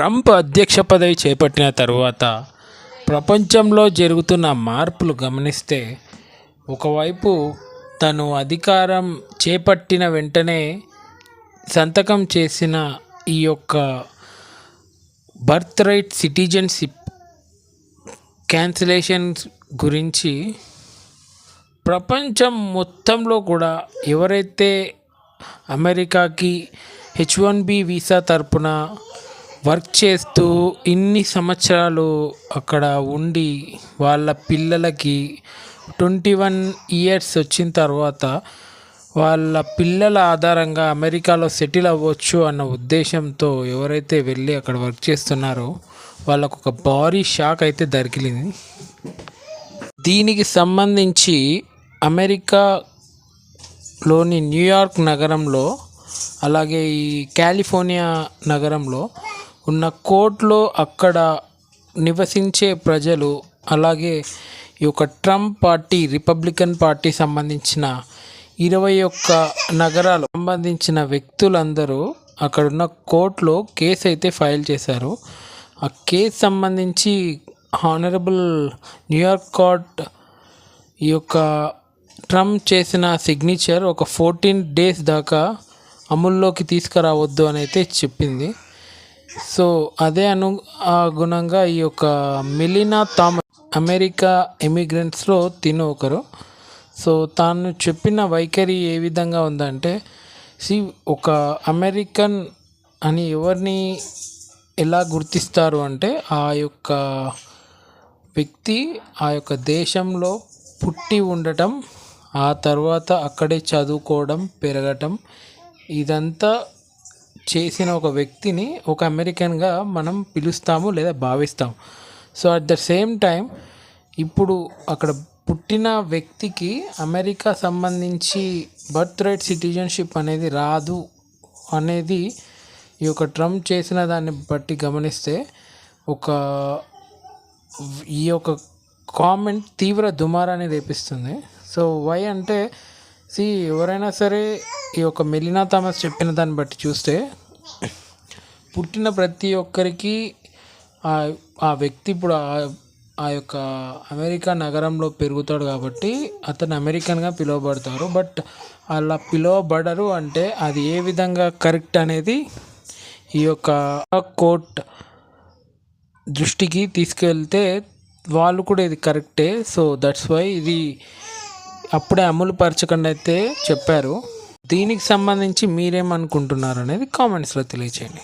Trump అధ్యక్ష పదవి చేపట్టిన తరువాత ప్రపంచంలో జరుగుతున్న మార్పులు గమనిస్తే ఒకవైపు తను అధికారం చేపట్టిన వెంటనే సంతకం చేసిన ఈ యొక్క బర్త్ రైట్ సిటిజన్షిప్ క్యాన్సిలేషన్ గురించి ప్రపంచం మొత్తంలో కూడా ఎవరైతే అమెరికాకి హెచ్ వన్ బి వీసా తరపున వర్క్ చేస్తూ ఇన్ని సంవత్సరాలు అక్కడ ఉండి వాళ్ళ పిల్లలకి ట్వంటీ వన్ ఇయర్స్ వచ్చిన తర్వాత వాళ్ళ పిల్లల ఆధారంగా అమెరికాలో సెటిల్ అవ్వచ్చు అన్న ఉద్దేశంతో ఎవరైతే వెళ్ళి అక్కడ వర్క్ చేస్తున్నారో వాళ్ళకు ఒక భారీ షాక్ అయితే దొరికింది దీనికి సంబంధించి అమెరికాలోని న్యూయార్క్ నగరంలో అలాగే ఈ కాలిఫోర్నియా నగరంలో ఉన్న కోర్టులో అక్కడ నివసించే ప్రజలు అలాగే ఈ యొక్క ట్రంప్ పార్టీ రిపబ్లికన్ పార్టీ సంబంధించిన ఇరవై ఒక్క నగరాలు సంబంధించిన వ్యక్తులందరూ అక్కడున్న కోర్టులో కేసు అయితే ఫైల్ చేశారు. ఆ కేసు సంబంధించి హానరబుల్ న్యూయార్క్ కోర్ట్ ఈ యొక్క ట్రంప్ చేసిన సిగ్నేచర్ ఒక ఫోర్టీన్ డేస్ దాకా అమల్లోకి తీసుకురావద్దు అని అయితే చెప్పింది. సో అదే అను అనుగుణంగా ఈ యొక్క మిలినా థామస్ అమెరికా ఎమిగ్రెంట్స్లో తిను ఒకరు. సో తాను చెప్పిన వైఖరి ఏ విధంగా ఉందంటే సి ఒక అమెరికన్ అని ఎవరిని ఎలా గుర్తిస్తారు అంటే ఆ యొక్క వ్యక్తి ఆ యొక్క దేశంలో పుట్టి ఉండటం ఆ తర్వాత అక్కడే చదువుకోవడం పెరగటం ఇదంతా చేసిన ఒక వ్యక్తిని ఒక అమెరికన్గా మనం పిలుస్తాము లేదా భావిస్తాం so at the same time ఇప్పుడు అక్కడ పుట్టిన వ్యక్తికి అమెరికా సంబంధించి బర్త్ రైట్ సిటిజన్షిప్ అనేది రాదు అనేది ఈ యొక్క ట్రంప్ చేసిన దాన్ని బట్టి గమనిస్తే ఒక ఈ యొక్క కామెంట్ తీవ్ర దుమారాన్ని రేపిస్తుంది. సో వై అంటే సి ఎవరైనా సరే ఈ యొక్క మెలినా థామస్ చెప్పిన దాన్ని బట్టి చూస్తే పుట్టిన ప్రతి ఒక్కరికి ఆ ఆ వ్యక్తి ఇప్పుడు ఆ- ఆ యొక్క అమెరికా నగరంలో పెరుగుతాడు కాబట్టి అతను అమెరికన్గా పిలువబడతారు. బట్ అలా పిలువబడరు అంటే అది ఏ విధంగా కరెక్ట్ అనేది ఈ యొక్క కోర్ట్ దృష్టికి తీసుకెళ్తే వాళ్ళు కూడా ఇది కరెక్టే. సో దట్స్ వై ఇది అప్పుడే అమలు పరచకుండా అయితే చెప్పారు. దీనికి సంబంధించి మీరేమనుకుంటున్నారు అనేది కామెంట్స్లో తెలియచేయండి.